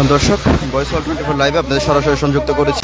হ্যাঁ, দর্শক voice all twenty four লাইভে আপনাদের সরাসরি সংযুক্ত করেছি।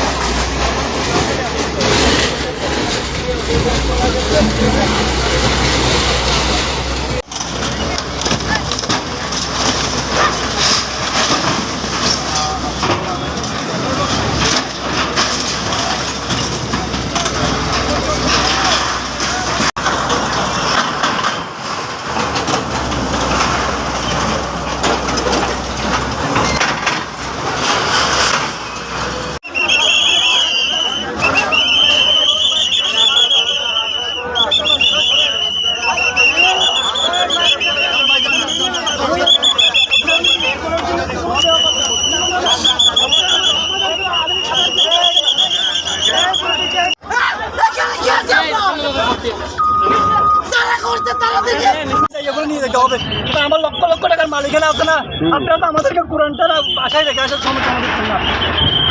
আমার লক্ষ লক্ষ টাকার মালিক এখানে আছে না। আপনারা তো আমাদেরকে কোরআনটা বাসায় রেখে আসার সমস্যা আমাদের দিচ্ছেন না।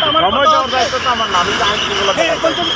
আমার এই আমাদের